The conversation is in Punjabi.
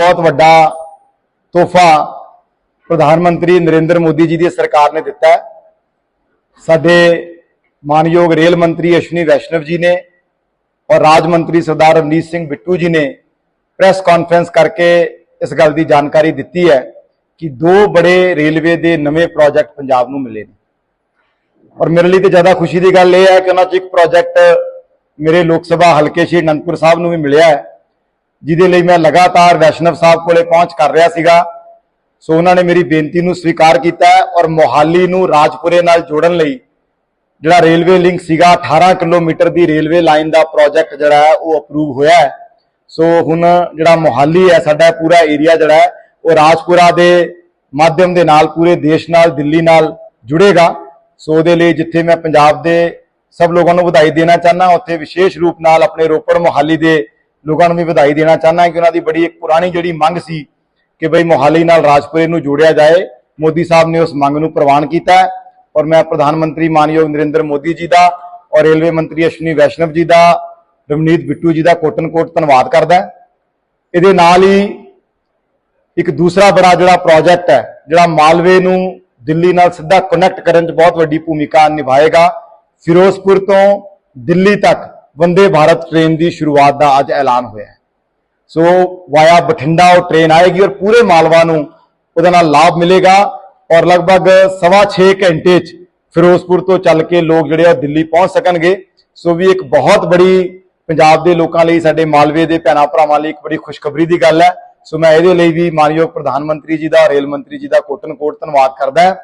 ਬਹੁਤ ਵੱਡਾ ਤੋਹਫਾ ਪ੍ਰਧਾਨ ਮੰਤਰੀ ਨਰਿੰਦਰ ਮੋਦੀ ਜੀ ਦੀ ਸਰਕਾਰ ਨੇ ਦਿੱਤਾ ਹੈ। ਸਾਡੇ ਮਾਨਯੋਗ ਰੇਲ ਮੰਤਰੀ ਅਸ਼ਵਨੀ ਵੈਸ਼ਨਵ ਜੀ ਨੇ ਔਰ ਰਾਜ ਮੰਤਰੀ ਸਰਦਾਰ ਰਣਜੀਤ ਸਿੰਘ ਬਿੱਟੂ ਜੀ ਨੇ ਪ੍ਰੈਸ ਕਾਨਫਰੰਸ ਕਰਕੇ ਇਸ ਗੱਲ ਦੀ ਜਾਣਕਾਰੀ ਦਿੱਤੀ ਹੈ ਕਿ ਦੋ ਬੜੇ ਰੇਲਵੇ ਦੇ ਨਵੇਂ ਪ੍ਰੋਜੈਕਟ ਪੰਜਾਬ ਨੂੰ ਮਿਲੇ ਨੇ। ਔਰ ਮੇਰੇ ਲਈ ਤੇ ਜ਼ਿਆਦਾ ਖੁਸ਼ੀ ਦੀ ਗੱਲ ਇਹ ਹੈ ਕਿ ਉਹਨਾਂ 'ਚ ਇੱਕ ਪ੍ਰੋਜੈਕਟ ਮੇਰੇ ਲੋਕ ਸਭਾ ਹਲਕੇ ਸ਼੍ਰੀ ਅਨੰਦਪੁਰ ਸਾਹਿਬ ਨੂੰ ਵੀ ਮਿਲਿਆ ਹੈ। ਜਿਹਦੇ ਲਈ ਮੈਂ ਲਗਾਤਾਰ ਵੈਸ਼ਨਵ ਸਾਹਿਬ ਕੋਲੇ ਪਹੁੰਚ ਕਰ ਰਿਹਾ ਸੀਗਾ। ਸੋ ਉਹਨਾਂ ਨੇ ਮੇਰੀ ਬੇਨਤੀ ਨੂੰ ਸਵੀਕਾਰ ਕੀਤਾ ਔਰ ਮੋਹਾਲੀ ਨੂੰ ਰਾਜਪੁਰੇ ਨਾਲ ਜੋੜਨ ਲਈ ਜਿਹੜਾ ਰੇਲਵੇ ਲਿੰਕ ਸੀਗਾ 18 ਕਿਲੋਮੀਟਰ ਦੀ ਰੇਲਵੇ ਲਾਈਨ ਦਾ ਪ੍ਰੋਜੈਕਟ ਜਿਹੜਾ ਹੈ, ਉਹ ਅਪਰੂਵ ਹੋਇਆ ਹੈ। ਸੋ ਹੁਣ ਜਿਹੜਾ ਮੋਹਾਲੀ ਹੈ, ਸਾਡਾ ਪੂਰਾ ਏਰੀਆ ਜਿਹੜਾ ਹੈ, ਉਹ ਰਾਜਪੁਰਾ ਦੇ ਮਾਧਿਅਮ ਦੇ ਨਾਲ, ਪੂਰੇ ਦੇਸ਼ ਨਾਲ, ਦਿੱਲੀ ਨਾਲ ਜੁੜੇਗਾ। ਸੋ ਉਹਦੇ ਲਈ ਜਿੱਥੇ ਮੈਂ ਪੰਜਾਬ ਦੇ ਸਭ ਲੋਕਾਂ ਨੂੰ ਵਧਾਈ ਦੇਣਾ ਚਾਹਨਾ ਉੱਥੇ ਵਿਸ਼ੇਸ਼ ਰੂਪ ਨਾਲ ਆਪਣੇ ਰੋਪੜ ਮੋਹਾਲੀ ਦੇ ਲੋਕਾਂ ਨੂੰ ਵੀ ਵਧਾਈ ਦੇਣਾ ਚਾਹਨਾ ਕਿ ਉਹਨਾਂ ਦੀ ਬੜੀ ਇੱਕ ਪੁਰਾਣੀ ਜਿਹੜੀ ਮੰਗ ਸੀ ਕਿ ਬਈ ਮੋਹਾਲੀ ਨਾਲ ਰਾਜਪੁਰੇ ਨੂੰ ਜੋੜਿਆ ਜਾਏ, ਮੋਦੀ ਸਾਹਿਬ ਨੇ ਉਸ ਮੰਗ ਨੂੰ ਪ੍ਰਵਾਨ ਕੀਤਾ ਔਰ ਮੈਂ ਪ੍ਰਧਾਨ ਮੰਤਰੀ ਮਾਨਯੋਗ ਨਰਿੰਦਰ ਮੋਦੀ ਜੀ ਦਾ ਔਰ ਰੇਲਵੇ ਮੰਤਰੀ ਅਸ਼ਵਨੀ ਵੈਸ਼ਨਵ ਜੀ ਦਾ, ਰਵਨੀਤ ਬਿੱਟੂ ਜੀ ਦਾ ਕੋਟਨ ਕੋਟ ਧੰਨਵਾਦ ਕਰਦਾ ਇਹਦੇ ਨਾਲ ਹੀ ਇੱਕ ਦੂਸਰਾ ਬੜਾ ਜਿਹੜਾ ਪ੍ਰੋਜੈਕਟ ਹੈ, ਜਿਹੜਾ ਮਾਲਵੇ ਨੂੰ ਦਿੱਲੀ ਨਾਲ ਸਿੱਧਾ ਕਨੈਕਟ ਕਰਨ 'ਚ ਬਹੁਤ ਵੱਡੀ ਭੂਮਿਕਾ ਨਿਭਾਏਗਾ। ਫਿਰੋਜ਼ਪੁਰ ਤੋਂ ਦਿੱਲੀ ਤੱਕ ਵੰਦੇ ਭਾਰਤ ਟ੍ਰੇਨ ਦੀ ਸ਼ੁਰੂਆਤ ਦਾ ਅੱਜ ਐਲਾਨ ਹੋਇਆ ਹੈ। ਸੋ ਵਾਇਆ ਬਠਿੰਡਾ ਉਹ ਟ੍ਰੇਨ ਆਏਗੀ ਔਰ ਪੂਰੇ ਮਾਲਵਾ ਨੂੰ ਉਹਦੇ ਨਾਲ ਲਾਭ ਮਿਲੇਗਾ ਔਰ ਲਗਭਗ ਸਵਾ 6 ਘੰਟੇ 'ਚ ਫਿਰੋਜ਼ਪੁਰ ਤੋਂ ਚੱਲ ਕੇ ਲੋਕ ਜਿਹੜੇ ਆ ਦਿੱਲੀ ਪਹੁੰਚ ਸਕਣਗੇ। ਸੋ ਵੀ ਇੱਕ ਬਹੁਤ ਬੜੀ ਪੰਜਾਬ ਦੇ ਲੋਕਾਂ ਲਈ, ਸਾਡੇ ਮਾਲਵੇ ਦੇ ਭੈਣਾਂ ਭਰਾਵਾਂ ਲਈ ਇੱਕ ਬੜੀ ਖੁਸ਼ਖਬਰੀ ਦੀ ਗੱਲ ਹੈ। ਸੋ ਮੈਂ ਇਹਦੇ ਲਈ ਵੀ ਮਾਨਯੋਗ ਪ੍ਰਧਾਨ ਮੰਤਰੀ ਜੀ ਦਾ, ਰੇਲ ਮੰਤਰੀ ਜੀ ਦਾ ਕੋਟਨ ਕੋਟ ਧੰਨਵਾਦ ਕਰਦਾ ਹਾਂ।